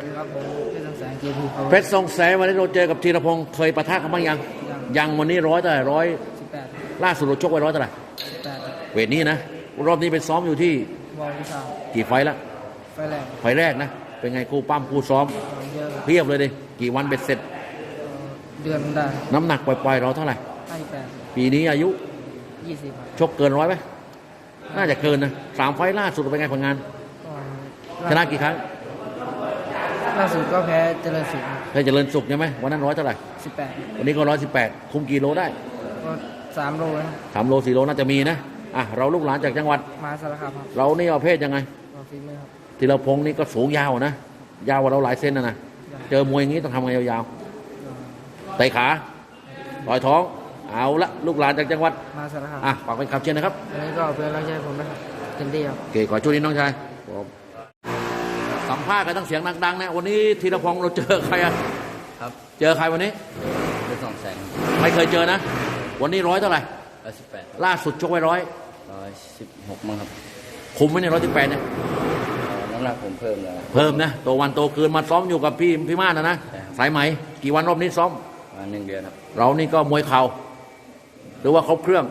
วัสดีครับผมเพชรสังแสงเจพีเขาเพชรทรงแสงวันนี้เราเจอกับธีรพงศ์เคยปะทะกันบ้างยัง ยังวันนี้ร้อยเท่าไหร่ร้อยสิบแปดล่าสุดเราชกไว้ร้อยเท่าไหร่สิบแปดเวทนี้นะ รอบนี้ไปซ้อมอยู่ที่วอลวิชากี่ไฟล์ละไฟแรงไฟล์แรกนะ เป็นไงคู่ปั้มคู่ซ้อมของเยอะครับเพียบเลยดิกี่วันเบ็ดเสร็จ เดือนได้น้ำหนักปล่อยๆเราเท่าไหร่ห้าสิบแปดปีนี้อายุยี่สิบครับชกเกินร้อยไหมน่าจะเกินนะสามไฟล์ล่าสุดเป็นไงผลงานก็ชนะกี่ครั้ง ล่าสุดก็แพ้เจริญสุขเคยเจริญสุขใช่ไหมวันนั้นร้อยเท่าไหร่สิบแปดวันนี้ก็ร้อยสิบแปดคุมกี่โลได้ก็สามโลนะสามโลสี่โลน่าจะมีนะอะเราลูกหลานจากจังหวัดมาสารคามครับเรานี่ประเภทยังไงก็ฝีมือครับธีรพงศ์นี่ก็สูงยาวนะ ยาวกว่าเราหลายเส้นนะนะเจอมวยอย่างนี้ต้องทำไงยาวๆเตะขาต่อยท้องเอาละลูกหลานจากจังหวัดมาสารคามอะฝากเป็นขับเชียร์นะครับวันนี้ก็เพื่อนรักใจผมนะครับเต็มที่ครับโอเคขอช่วยนี้น้องชายผม สัมภาษณ์กันต้องเสียงดังๆนะวันนี้ธีรพงศ์เราเจอใครอะครับเจอใครวันนี้เป็นสองแสนไม่เคยเจอนะ วันนี้ร้อยเท่าไหร่ร้อยสิบแปดล่าสุดชกไว้ร้อยร้อยสิบหกมั้งครับคุมไว้เนี่ยร้อยสิบแปดเนี่ยน้ำหนักผมเพิ่มแล้วเพิ่มนะโตวันโตคืนมาซ้อมอยู่กับพี่พี่มาศนะนะใช่ครับสายไหมกี่วันรอบนี้ซ้อมประมาณหนึ่งเดือนครับเรานี่ก็มวยเข่าหรือว่าครบเครื่อง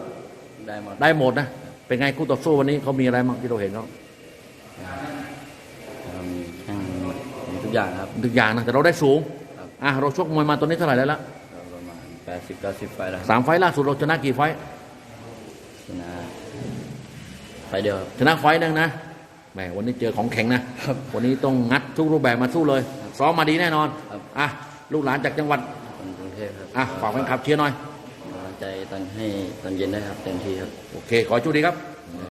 ได้หมดได้หมดนะเป็นไงคู่ต่อสู้วันนี้เขามีอะไรบ้างที่เราเห็นเขา ครับมีแข้งมีทุกอย่างครับ ทุกอย่างนะแต่เราได้สูงครับ อะเราชกมวยมาตัวนี้เท่าไหร่แล้วล่ะก็ประมาณแปดสิบเก้าสิบไฟล์แล้วครับสามไฟล์ล่าสุดเราชนะกี่ไฟล์ชนะไฟล์เดียวครับ ชนะไฟล์หนึงนะแหมวันนี้เจอของแข็งนะครับวันนี้ต้องงัดทุกรูปแบบมาสู้เลยซ้อมมาดีแน่นอนครับ อะลูกหลานจากจังหวัดคนกรุงเทพครับอะฝากแฟนคลับเชียร์หน่อยกำลังใจตอนให้ตอนเย็นได้ครับเต็มที่ครับ โอเค ขอให้โชคดีครับ